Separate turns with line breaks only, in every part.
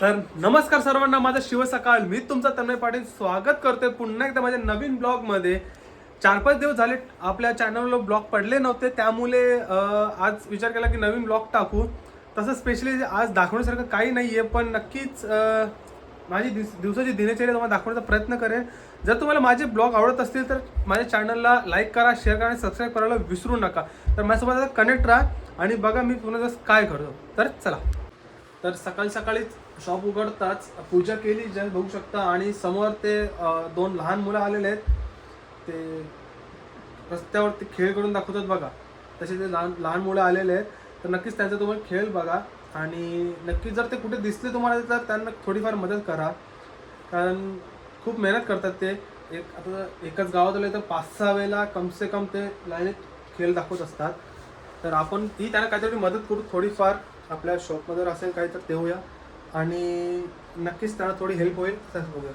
तर नमस्कार सर्वांना माझा शिव सकाळ. मी तुमचा तन्मय पाटील. स्वागत करतोय पुन्हा एकदा माझ्या नवीन ब्लॉगमध्ये. चार पाच दिवस झाले आपल्या चॅनलला ब्लॉग पडले नव्हते त्यामुळे आज विचार केला की नवीन ब्लॉग टाकू. तसं स्पेशली आज दाखवण्यासारखं काही नाही आहे पण नक्कीच माझी दिवस दिवसाची दिनचर्या तुम्हाला दाखवण्याचा प्रयत्न करेन. जर तुम्हाला माझे ब्लॉग आवडत असतील तर माझ्या चॅनलला लाईक करा शेअर करा आणि सबस्क्राईब करायला विसरू नका. तर माझ्यासोबत आता कनेक्ट राहा आणि बघा मी पुन्हा काय करतो. तर चला. तर सकाळी सकाळीच शॉप उघडताच पूजा केली जे बघू शकता. आणि समोर ते दोन लहान मुलं आलेले आहेत. ते रस्त्यावरती खेळ करून दाखवतात बघा. तसे ते लहान लहान मुलं आलेले आहेत. तर नक्कीच त्यांचा तुम्ही खेळ बघा. आणि नक्कीच जर ते कुठे दिसले तुम्हाला तर त्यांना थोडीफार मदत करा. कारण खूप मेहनत करतात ते. एक आता एकाच गावात आले तर पाच सहा वेळेला कमसे कम ते लाईनीत खेळ दाखवत असतात. तर आपण ती त्यांना काहीतरी मदत करू थोडीफार. आपल्या शॉपमध्ये जर असेल काही तर देऊया आणि नक्कीच त्यांना थोडी हेल्प होईल तसं बघूया.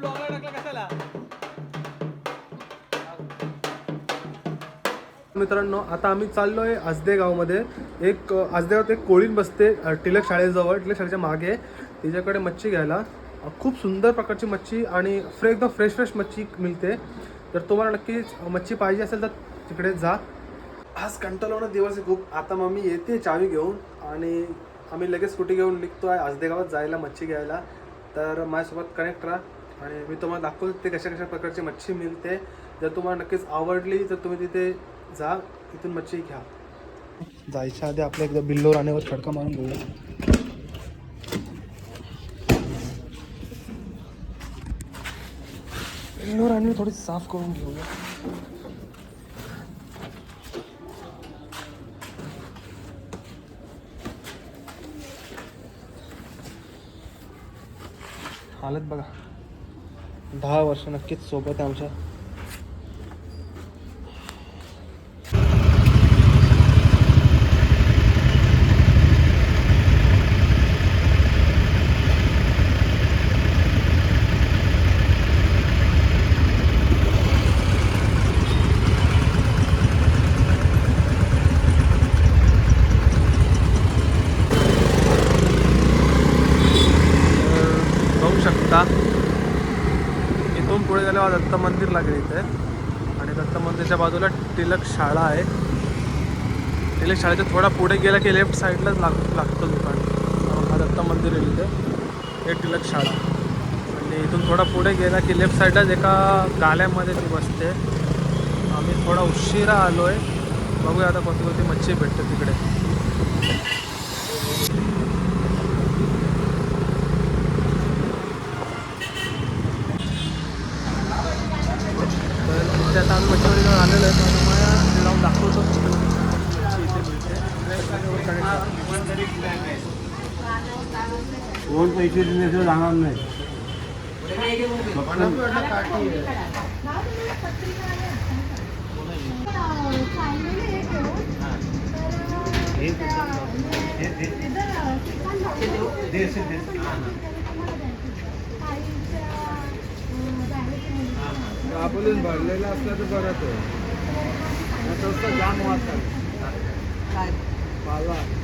ब्लॉगला टाकला कशाला? मित्रांनो आता आम्ही चाललोय आजदे गावमध्ये एक अ, आजदेगावात एक कोळीण बसते टिलक शाळेजवळ. टिलक शाळेच्या मागे. तिच्याकडे मच्छी घ्यायला. खूप सुंदर प्रकारची मच्छी आणि फ्रे एकदम फ्रेश फ्रेश मच्छी मिळते. तर तुम्हाला नक्कीच मच्छी पाहिजे असेल तर तिकडे जा. आज कंटाळवणं दिवस आहे खूप. आता मम्मी येते चावी घेऊन आणि आम्ही लगेच स्कूटी घेऊन निघतो आहे आजदे गावात जायला मच्छी घ्यायला. तर माझ्यासोबत कनेक्ट राहा आणि मी तुम्हाला दाखवतो ते कशा कशा प्रकारची मच्छी मिळते. जर तुम्हाला नक्कीच आवडली तर तुम्ही तिथे जा तिथून मच्छी घ्या. जायच्या आधी आपल्या एकदा बिल्लो राणेवर खडका मारून घेऊया. बिल्लो राणी थोडी साफ करून घेऊया. हालत बघा. दहा वर्ष नक्कीच सोबत आमच्या तर बघू शकता इथून पुढे गेल्यावर दत्त मंदिर लागेल इथे. आणि दत्त मंदिरच्या बाजूला टिलक शाळा आहे. टिलक शाळेच्या थोडा पुढे गेला की लेफ्ट साईडलाच लाग लागतं दुकान. हा दत्त मंदिर आहे इथे. हे टिलक शाळा. आणि इथून थोडा पुढे गेला की लेफ्ट साईडलाच एका गाल्यामध्ये ती बसते. आम्ही थोडा उशिरा आलो आहे बघूया आता कोणती कोणती मच्छी भेटते तिकडे तर तिथे आता आम्ही मच्छीवाडी जाऊन आलेलो आहे तर तुम्हाला जाऊन दाखवतो मच्छी इथे मिळते
कोण पैसे दिल्याशिवाय जाणार नाही आपण भरलेला असला तर बरं तो. जाम वाजतात पाला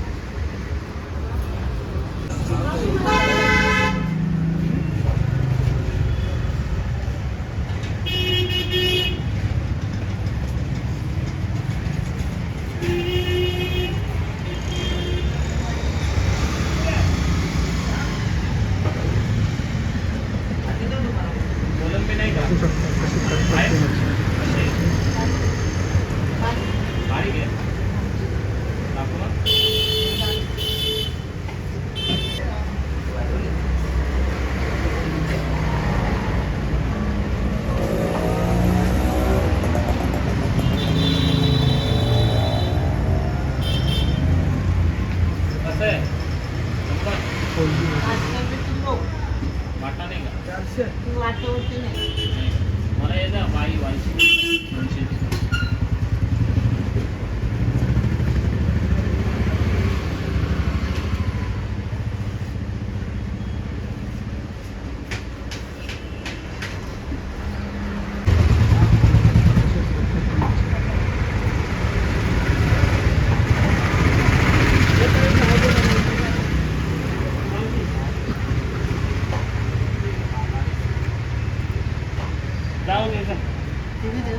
जाऊ. दे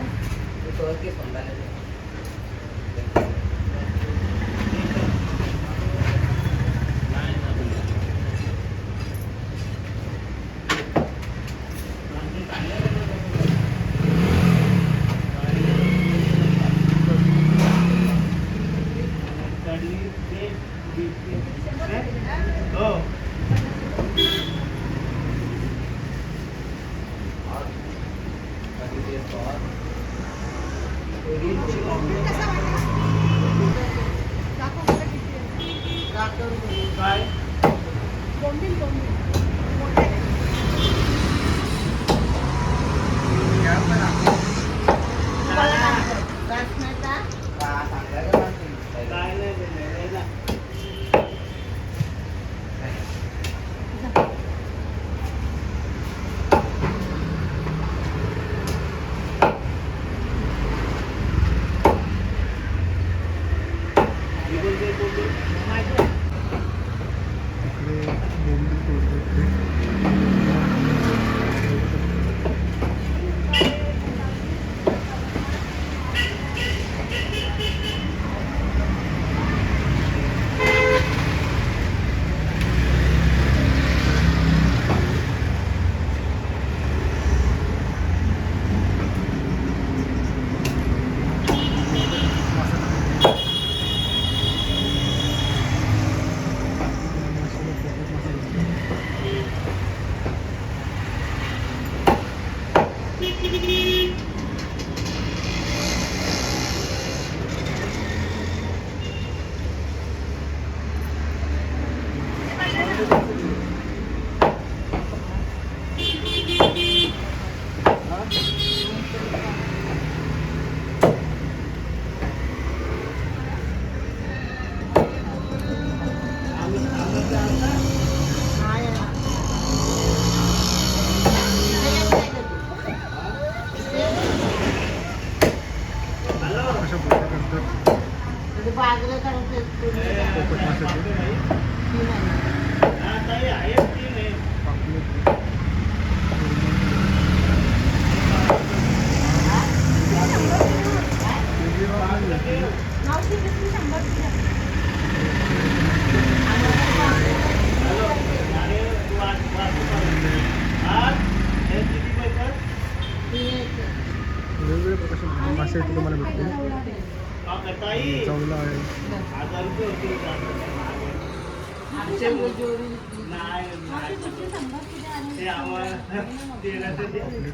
दे.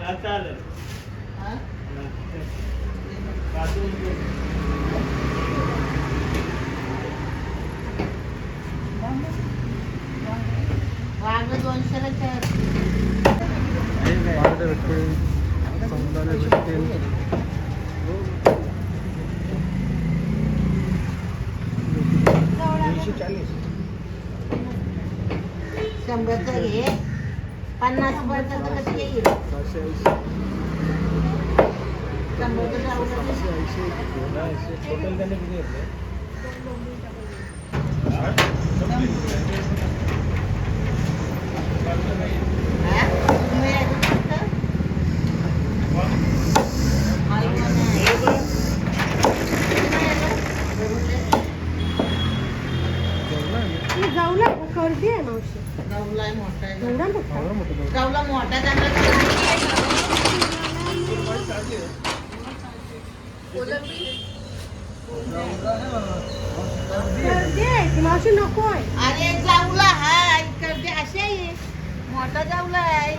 हा, चालेल. पाठवून दे.
वांग दोनशेला चार
बारडे सौंदर्य भेटेल
शंभरचं घे पन्नास रुपयाचं तर कसं येईल शंभरचं जाऊ
जाऊला गर्दी आहे मावशी
मोठा आहे.
एवढा मोठा.
गवला मोठा
आहे. मावशी नको आहे?
अरे जाऊला हाय गर्दी अशी आहे. मोठा जाऊला आहे.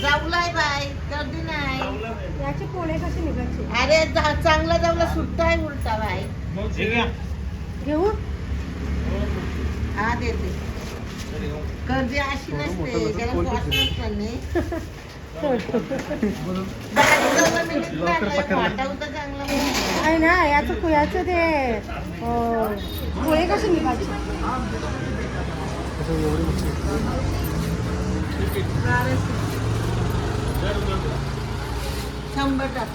जाऊला. आहे बाय गर्दी नाही.
याचे पोळे कसे निघायचे?
अरे चांगला जाऊला सुट्टा आहे उलटा बाय.
घेऊ
अशी नसते त्याला श्वास.
आहे. ना याचं कुयाचं ते पोहे कसे निघायचे?
शंभर टाक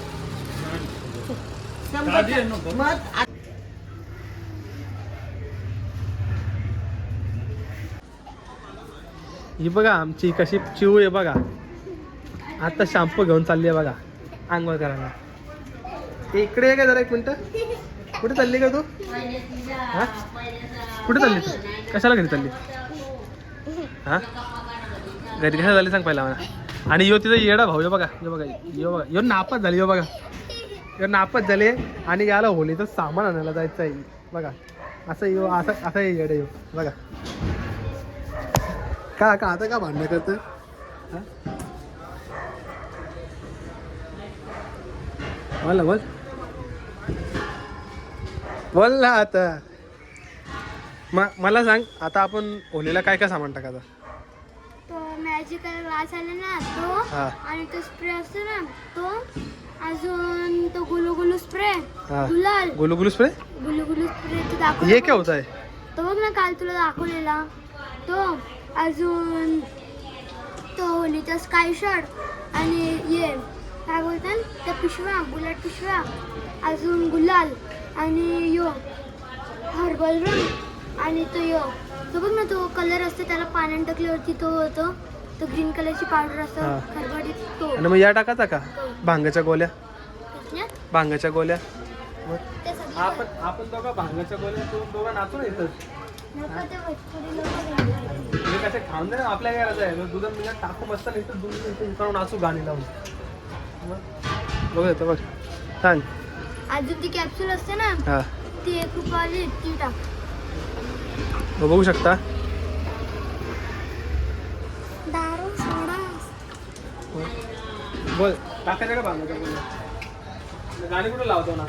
शंभर टाक. मग
ही बघा आमची कशी चिव आहे बघा. आता शॅम्पू घेऊन चालली आहे बघा आंघोळ करायला. इकडे आहे का जरा एक मिनटं? कुठे चालली का तू? हा? कुठे चालली तू? कशाला घरी चालली? हा? घरी कशाला झाली सांग पहिला मला. आणि यो तिचा येडा भाऊ यो बघा यो बघा यो बघा यो नापास झाली यो बघा. यो नापास झाले आणि याला होलीचं सामान आणायला जायचं आहे बघा असं यो असं असं येडा यो बघा. का का आता का भांडणं करतं हा? बोल ना बोल. बोल ना आता. म मला सांग आता आपण होलीला काय काय सामान टाकायचं?
तो मॅजिकल ग्लास आला ना तो
हा.
आणि तो स्प्रे असतो ना तो. अजून तो गुलू गुलू स्प्रे
हा.
गुलाल.
गोलू गोलू स्प्रे
गुलू गुलू स्प्रे तो
ये
दाखवला
क्या होता है
तो बघ ना काल तुला दाखवलेला. तो. अजून तो होलीचा स्काय शर्ट आणि ये काय बोलतात? त्या पिशव्या बुलेट पिशव्या अजून गुलाल आणि यो हर्बल रंग आणि तो यो. तो बघ ना तो कलर असतो त्याला पाण्यात टाकल्यावरती तो होतो. तो ग्रीन कलरची पावडर असतो. खरबडीत तो.
आणि मग या टाकायचा का? भांगाच्या गोल्या? भांगाच्या गोल्या? मग
ते सगळी.
आपण आपण दोघं भांगाच्या गोल्या तू दोघं नाचून येतं कसे खाऊन दे ना आपल्या घराचं आहे. दुधात टाकू मस्त नाही तर दूध उकाळून नाचू गाणी लावून. बघ येतं बघ. सांग
अजून ती कॅप्सूल असते ना
हा.
ती एक रुपयाची ती टाक.
बघू शकता.
दारू सोडा.
बोल. टाकायचं का गोल्या गाणी कुठं लावतो ना?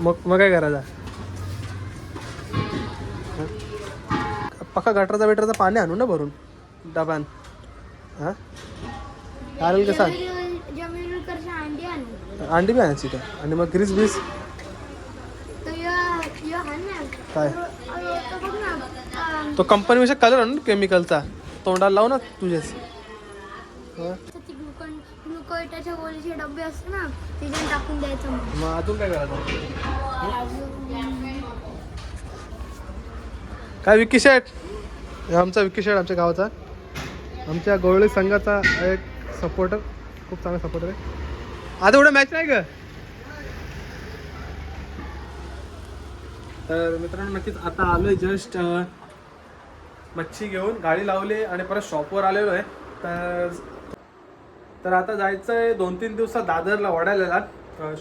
मग मग काय करायचा? पक्का गटराचा बिटराचा पाणी आणू ना भरून डबान हा? चालेल का सांग?
अंडी
बी आणायची का आणि मग ग्रीस बीस? काय?
तो बघ
कंपनीपेक्षा कलर आणू केमिकलचा तोंडाला लावू ना तुझेच हं?
ग्लुकोइटाच्या गोळीचे डबे असते ना त्याच्यात टाकून द्यायचं मग
मग अजून काय करायचं? काय विक्की शेठ? हे आमचा विक्की शेठ आमच्या गावाचा. आमच्या गवळी संघाचा एक सपोर्टर खूप चांगला सपोर्टर आहे. आता एवढं मॅच नाही ग. तर मित्रांनो नक्कीच आता आलोय जस्ट मच्छी घेऊन. गाडी लावली आणि परत शॉपवर आलेलो आहे. तर तर आता जायचं आहे दोन तीन दिवसात दादरला वडाल्याला.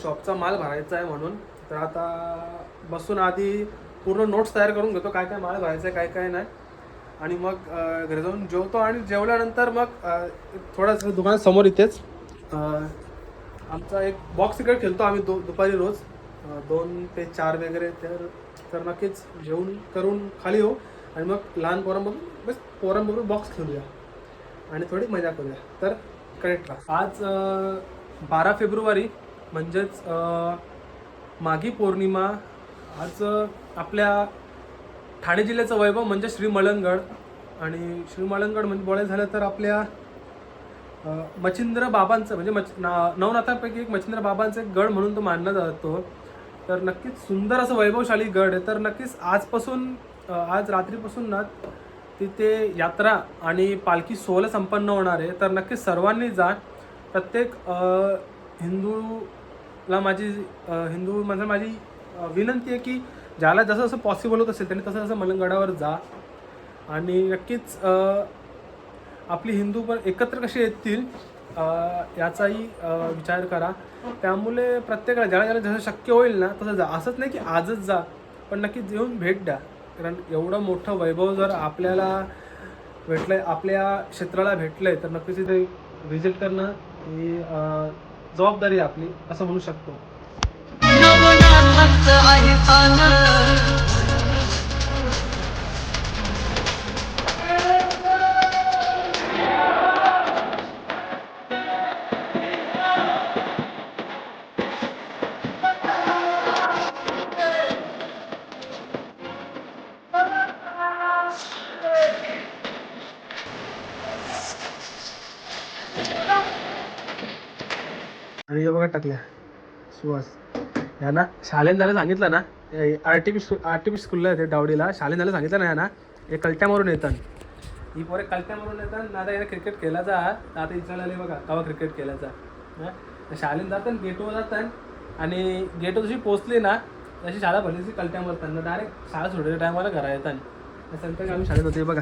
शॉपचा माल भरायचा आहे म्हणून. तर आता बसून आधी पूर्ण नोट्स तयार करून घेतो काय काय माल भरायचा आहे काय काय नाही. आणि मग घरी जाऊन जेवतो आणि जेवल्यानंतर मग थोडंसं दुकानासमोर इथेच आमचा एक बॉक्स क्रिकेट खेळतो आम्ही दो दुपारी रोज. दोन ते चार वगैरे तर तर नक्कीच जेवण करून खाली येऊ. आणि मग लहान पोरांबरोबर बस पोरांबरोबर बॉक्स खेळूया. आणि थोडी मजा करूया. तर करेक्ट आज बारा फेब्रुवारी म्हणजेच माघी पौर्णिमा आज आपल्या ठाणे जिल्ह्याचं वैभव म्हणजे श्री मलंगड. आणि श्री मलंगड म्हणजे बोलायचं झालं तर आपल्या मच्छिंद्र बाबांचं म्हणजे मच ना नवनाथांपैकी एक मच्छिंद्र बाबांचं एक गड म्हणून तो मानला जातो. तर नक्कीच सुंदर असं वैभवशाली गड आहे. तर नक्कीच आजपासून आज रात्रीपासून ना तिथे यात्रा आणि पालखी सोहळा संपन्न होणार आहे. तर नक्कीच सर्वांनी जा. प्रत्येक हिंदूला माझी हिंदू म्हणजे माझी विनंती आहे की ज्याला जसं जसं पॉसिबल होत असेल त्यांनी तसं तसं मलंगडावर जा. आणि नक्कीच आपली हिंदू पण एकत्र कसे येतील याचाही विचार करा. त्यामुळे प्रत्येकाला ज्याला ज्याला जसं शक्य होईल ना तसं जा. असंच नाही की आजच जा पण नक्कीच येऊन भेट द्या. कारण एवढं मोठं वैभव जर आपल्याला भेटलंय आपल्या क्षेत्राला भेटलंय तर नक्कीच इथे व्हिजिट करणं ही जबाबदारी आपली असं म्हणू शकतो. टाकल्या. सुहास. या ना झालं सांगितलं ना R T P R T स्कूलला येते डावडीला शाळेत झालं सांगितलं ना या ना हे कलट्यामरून येतात ही पोरे कलट्यामरून येतात ना आता यानं क्रिकेट खेळायचा तर आता विचारले बघा कवा क्रिकेट खेळायचा हा? शालेन जातात गेटवर जातात आणि गेटवर जशी पोचली ना तशी शाळा भरली तशी कलट्या ना डायरेक्ट शाळा सोडायच्या टायमाला घरा येतात. त्यानंतर आम्ही शाळेत होते बघा.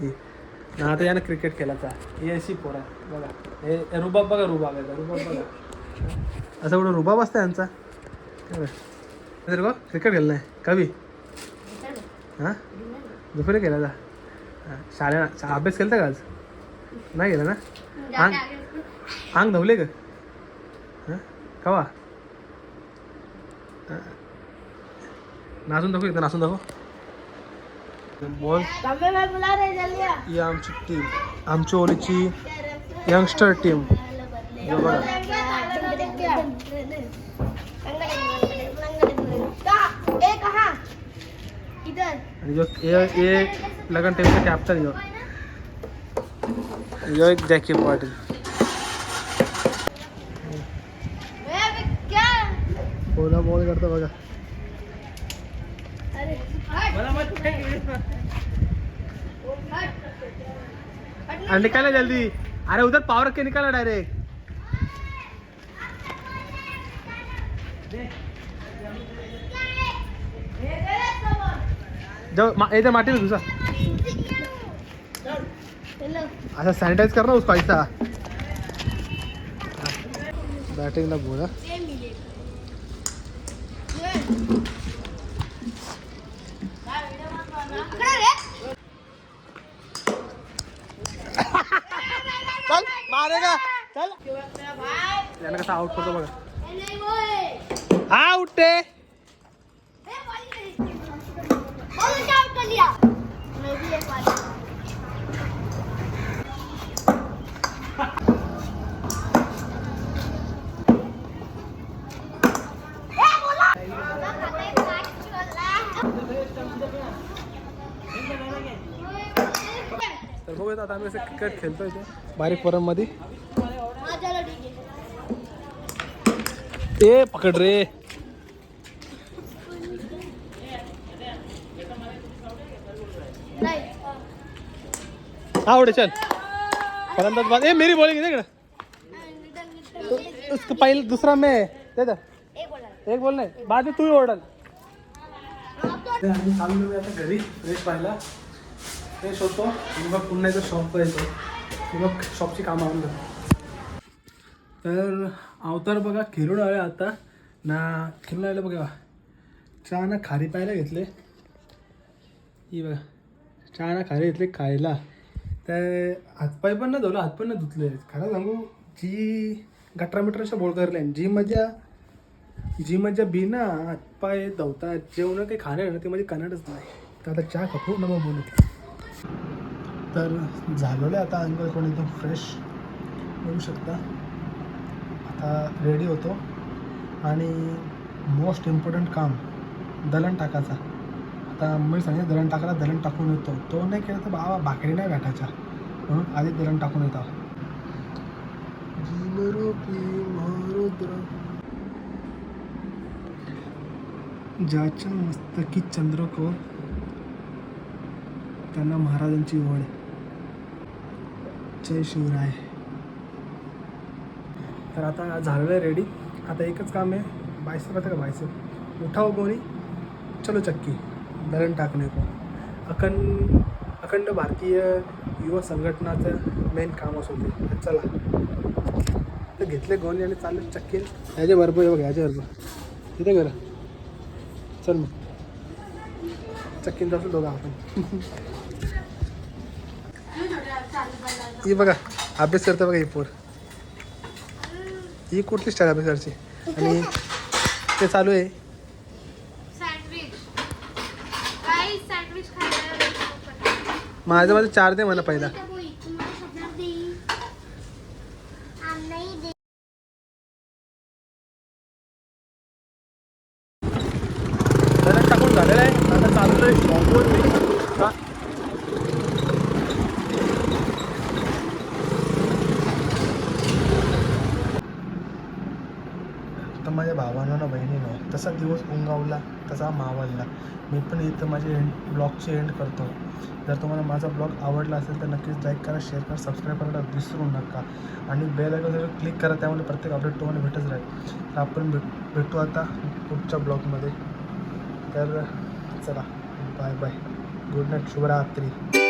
ही. ना आता यानं क्रिकेट खेळायचा हे अशी पोरा बघा. हे हे रुबाब बघा रुबाब आहे. रुबाब बघा. असं कुठं रुबाब असतं यांचा? गो क्रिकेट खेळलं नाही कवी. हां? दुपारी केला जा शाळेला. अभ्यास केला का आज? नाही केला ना? अंग अंग धवले का? हां? कवा. नाचून दाखव एकदा नाचून दाखव. बोल ही आमची टीम आमची ओलीची यंगस्टर टीम बघा आणि जो ए ए लगन टीमचा कॅप्टन जो यो। एक जॅकी पाटील बोला बोल करतो बघा आणि निकाला जल्दी। अरे उधर पावर के निकाला डायरेक्ट जाओ इधर माटी में घुसा। अच्छा सैनिटाइज करना उसको ऐसा। बैटिंग ना बोला। चल मारेगा। चल। यानं कसा आउट करतो बघा हा उठते तर बघूयात आता आम्ही असं क्रिकेट खेळतोय ते बारीक पोरांमध्ये ते पकड रे. आवडे चल. फलंदाज बाद ए मेरी बॉलिंग देख ना उसको पहले दूसरा मैं दे दे एक बॉल. नाही. बाद में तू ही ओरडल आम्ही चाललो आता घरी फ्रेश पाहिला फ्रेश होतो. आणि मग पुन्हा एकदा शॉपवर येतो. मग शॉपची कामं जातो तर अवतार बघा खेळून आले आता. ना खेळून आले बघा. चहा ना खारी पाहायला घेतले. ही बघा. चहा ना खारी घेतले खायला. तर हातपाय पण ना धुवलं हात पण ना धुतले. खरं सांगू जी गटरा मिटराच्या बोळ करले. जी मजा जी मजा बी ना हातपाय धवतात जेवण काही खाणं ना ते म्हणजे कनाडच नाही. तर आता चहा खपू ना मग बोलू. तर झालेलं आहे आता अंग कोण एकदम फ्रेश होऊ शकता. आता रेडी होतो. आणि मोस्ट इम्पॉर्टंट काम दलण टाकायचा. आता मी सांगितलं दलण टाकायला दलण टाकून येतो. तो नाही केला तर बाबा भाकरी नाही भेटायच्या. म्हणून आधी दलण टाकून येतो. ज्याच्या मस्तकी चंद्रकोर त्यांना महाराजांची ओढ. जय शिवराय. तर आता झालेलं आहे रेडी आता एकच काम आहे बायसेप आता का बायसेप उठाव गोरी चलो चक्की दरण टाकणे को. अखंड अखंड भारतीय युवा संघटनाचं मेन काम असं ते चला. तर घेतले गोणी आणि चालले चक्की. याचे बरोबर आहे बघा याचे बरोबर तिथे करा. चल मग. चक्कीन जातो दोघा आपण. ही बघा अभ्यास करतो बघा ही पोर. ही कुठली स्टाईल अभ्यासाची आणि ते चालू आहे. माझं माझं चार दे मला पहिला. टाकून झालेलं आहे. आता चालू आहे भावानं मी का तसा दिवस उंगावला तसा मावळला. मी पण इथं माझे एंड ब्लॉगचे एंड करतो. जर तुम्हाला माझा ब्लॉग आवडला असेल तर नक्कीच लाईक करा शेअर करा सबस्क्राईब करायला विसरू नका. आणि बेल आयकॉनवर क्लिक करा त्यामुळे प्रत्येक अपडेट तुम्हाला भेटत राहील. तर आपण भेट भेटू आता पुढच्या ब्लॉगमध्ये. तर चला बाय बाय गुड नाईट शुभरात्री.